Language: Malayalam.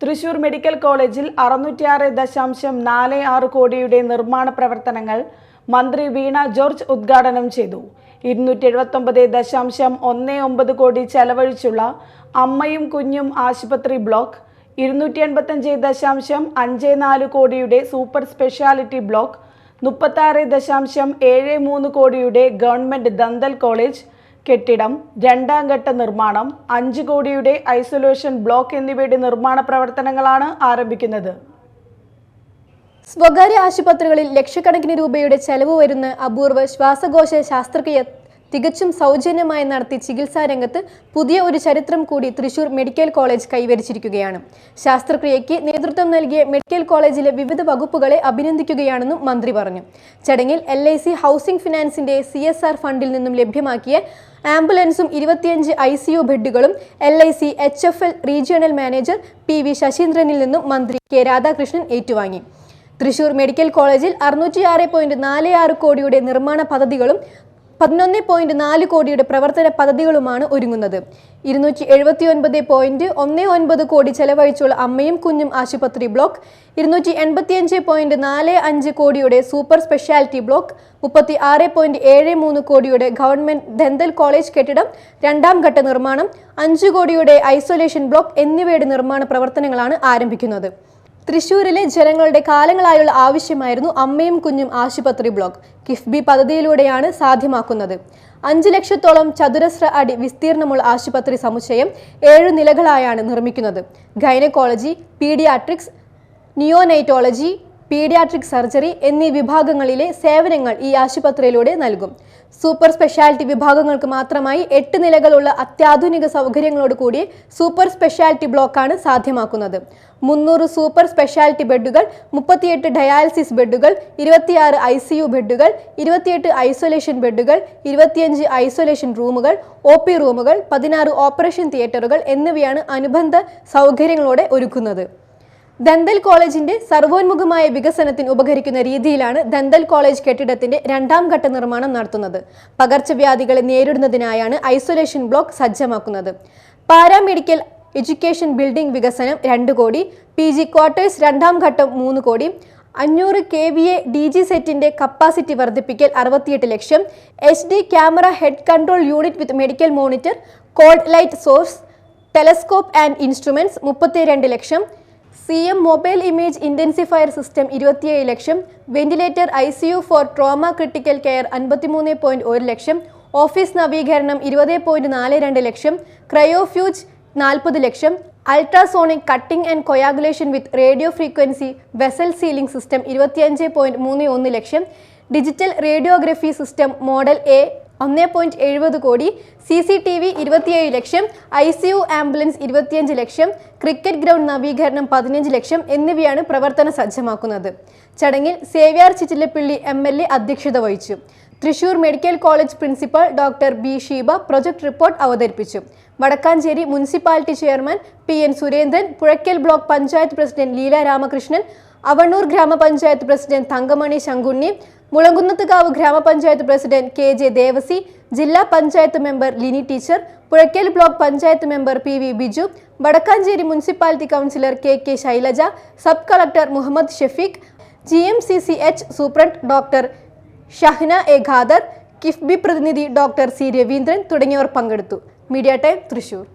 തൃശൂർ മെഡിക്കൽ കോളേജിൽ അറുന്നൂറ്റിയാറ് ദശാംശം നാല് ആറ് കോടിയുടെ നിർമ്മാണ പ്രവർത്തനങ്ങൾ മന്ത്രി വീണ ജോർജ് ഉദ്ഘാടനം ചെയ്തു. ഇരുന്നൂറ്റി എഴുപത്തൊമ്പത് ദശാംശം ഒന്ന് ഒമ്പത് കോടി ചെലവഴിച്ചുള്ള അമ്മയും കുഞ്ഞും ആശുപത്രി ബ്ലോക്ക് ഇരുന്നൂറ്റി എൺപത്തഞ്ച് ദശാംശം അഞ്ച് നാല് കോടിയുടെ സൂപ്പർ സ്പെഷ്യാലിറ്റി ബ്ലോക്ക് മുപ്പത്താറ് ദശാംശം ഏഴ് മൂന്ന് കോടിയുടെ ഗവൺമെന്റ് ദന്തൽ കോളേജ് കെട്ടിടം രണ്ടാം ഘട്ട നിർമ്മാണം അഞ്ച് കോടിയുടെ ഐസൊലേഷൻ ബ്ലോക്ക് എന്നിവയുടെ നിർമ്മാണ പ്രവർത്തനങ്ങളാണ് ആരംഭിക്കുന്നത്. സ്വകാര്യ ആശുപത്രികളിൽ ലക്ഷക്കണക്കിന് രൂപയുടെ ചെലവ് വരുന്ന അപൂർവ ശ്വാസകോശ ശാസ്ത്രക്രിയ തികച്ചും സൗജന്യമായി നടത്തി ചികിത്സാ രംഗത്ത് പുതിയ ഒരു ചരിത്രം കൂടി തൃശൂർ മെഡിക്കൽ കോളേജ് കൈവരിച്ചിരിക്കുകയാണ്. ശാസ്ത്രക്രിയയ്ക്ക് നേതൃത്വം നൽകിയ മെഡിക്കൽ കോളേജിലെ വിവിധ വകുപ്പുകളെ അഭിനന്ദിക്കുകയാണെന്നും മന്ത്രി പറഞ്ഞു. ചടങ്ങിൽ എൽ ഐ സി ഹൗസിംഗ് ഫിനാൻസിന്റെ സി ഫണ്ടിൽ നിന്നും ലഭ്യമാക്കിയ ആംബുലൻസും ഇരുപത്തിയഞ്ച് I C U ബെഡുകളും L I C H F L regional manager P V ശശീന്ദ്രനിൽ നിന്നും മന്ത്രി കെ രാധാകൃഷ്ണൻ ഏറ്റുവാങ്ങി. തൃശൂർ മെഡിക്കൽ കോളേജിൽ അറുന്നൂറ്റിയാറ് പോയിന്റ് നാല് ആറ് കോടിയുടെ നിർമ്മാണ പദ്ധതികളും പതിനൊന്ന് പോയിന്റ് നാല് കോടിയുടെ പ്രവർത്തന പദ്ധതികളുമാണ് ഒരുങ്ങുന്നത്. ഇരുന്നൂറ്റി എഴുപത്തി ഒൻപത് പോയിന്റ് ഒന്ന് ഒൻപത് കോടി ചെലവഴിച്ചുള്ള അമ്മയും കുഞ്ഞും ആശുപത്രി ബ്ലോക്ക് ഇരുന്നൂറ്റി എൺപത്തിയഞ്ച് പോയിന്റ് നാല് അഞ്ച് കോടിയുടെ സൂപ്പർ സ്പെഷ്യാലിറ്റി ബ്ലോക്ക് മുപ്പത്തി ആറ് പോയിന്റ് ഏഴ് മൂന്ന് കോടിയുടെ ഗവൺമെന്റ് ദന്തൽ കോളേജ് കെട്ടിടം രണ്ടാം ഘട്ട നിർമ്മാണം അഞ്ച് കോടിയുടെ ഐസൊലേഷൻ ബ്ലോക്ക് എന്നിവയുടെ നിർമ്മാണ പ്രവർത്തനങ്ങളാണ് ആരംഭിക്കുന്നത്. തൃശൂരിലെ ജനങ്ങളുടെ കാലങ്ങളായുള്ള ആവശ്യമായിരുന്നു അമ്മയും കുഞ്ഞും ആശുപത്രി ബ്ലോക്ക്. കിഫ്ബി പദ്ധതിയിലൂടെയാണ് സാധ്യമാക്കുന്നത്. അഞ്ച് ലക്ഷത്തോളം ചതുരശ്ര അടി വിസ്തീർണമുള്ള ആശുപത്രി സമുച്ചയം ഏഴു നിലകളായാണ് നിർമ്മിക്കുന്നത്. Gynaecology paediatrics neonatology paediatric surgery എന്നീ വിഭാഗങ്ങളിലെ സേവനങ്ങൾ ഈ ആശുപത്രിയിലൂടെ നൽകും. സൂപ്പർ സ്പെഷ്യാലിറ്റി വിഭാഗങ്ങൾക്ക് മാത്രമായി എട്ട് നിലകളുള്ള അത്യാധുനിക സൗകര്യങ്ങളോട് കൂടി സൂപ്പർ സ്പെഷ്യാലിറ്റി ബ്ലോക്കാണ് സാധ്യമാക്കുന്നത്. മുന്നൂറ് സൂപ്പർ സ്പെഷ്യാലിറ്റി ബെഡുകൾ മുപ്പത്തിയെട്ട് ഡയാലിസിസ് ബെഡുകൾ ഇരുപത്തിയാറ് ഐ സി യു ബെഡുകൾ ഇരുപത്തിയെട്ട് ഐസൊലേഷൻ ബെഡുകൾ ഇരുപത്തിയഞ്ച് ഐസൊലേഷൻ റൂമുകൾ ഒ പി റൂമുകൾ പതിനാറ് ഓപ്പറേഷൻ തിയേറ്ററുകൾ എന്നിവയാണ് അനുബന്ധ സൗകര്യങ്ങളോടെ ഒരുക്കുന്നത്. ദന്തൽ കോളേജിന്റെ സർവോന്മുഖമായ വികസനത്തിന് ഉപകരിക്കുന്ന രീതിയിലാണ് ദന്തൽ കോളേജ് കെട്ടിടത്തിന്റെ രണ്ടാം ഘട്ട നിർമ്മാണം നടത്തുന്നത്. പകർച്ചവ്യാധികളെ നേരിടുന്നതിനായാണ് ഐസൊലേഷൻ ബ്ലോക്ക് സജ്ജമാക്കുന്നത്. പാരാമെഡിക്കൽ എഡ്യൂക്കേഷൻ ബിൽഡിംഗ് വികസനം രണ്ട് കോടി പി ജി ക്വാർട്ടേഴ്സ് രണ്ടാം ഘട്ടം മൂന്ന് കോടി അഞ്ഞൂറ് K V A D G സെറ്റിന്റെ കപ്പാസിറ്റി വർദ്ധിപ്പിക്കൽ അറുപത്തിയെട്ട് lakh H D camera head control unit with medical monitor cold light source telescope and instruments മുപ്പത്തിരണ്ട് lakh C M mobile image intensifier system ഇരുപത്തിയേഴ് lakh ventilator I C U for trauma critical care അൻപത്തിമൂന്ന് പോയിന്റ് ഒരു ലക്ഷം ഓഫീസ് നവീകരണം ഇരുപത് പോയിന്റ് നാല് രണ്ട് ലക്ഷം ക്രയോഫ്യൂജ് നാൽപ്പത് lakh ultrasonic cutting and coagulation with radio frequency vessel sealing system ഇരുപത്തിയഞ്ച് പോയിന്റ് മൂന്ന് ഒന്ന് lakh digital radiography system model A ഒന്ന് പോയിന്റ് എഴുപത് crore C C T V ഇരുപത്തിയേഴ് lakh I C U ambulance ഇരുപത്തിയഞ്ച് ലക്ഷം ക്രിക്കറ്റ് ഗ്രൗണ്ട് നവീകരണം പതിനഞ്ച് ലക്ഷം എന്നിവയാണ് പ്രവർത്തന സജ്ജമാക്കുന്നത്. ചടങ്ങിൽ Xavier Chittilappilly M L A അധ്യക്ഷത വഹിച്ചു. Thrissur medical college principal doctor B Sheeba project report അവതരിപ്പിച്ചു. Vadakkanchery municipality chairman P N Surendran Puzhakkal block panchayat president Leela Ramakrishnan Avanoor grama panchayat president Thankamani Sankunni Mulankunnathukavu ഗ്രാമപഞ്ചായത്ത് പ്രസിഡന്റ് കെ ജെ ദേവസി ജില്ലാ panchayat member Lini teacher Puzhakkal block panchayat member P V Biju Vadakkanchery municipality councillor K K Shailaja sub collector Muhammad Shefeek G M C C H superintendent doctor Shahna A Khader KIIFB പ്രതിനിധി ഡോക്ടർ സി രവീന്ദ്രൻ തുടങ്ങിയവർ പങ്കെടുത്തു. Media time Thrissur.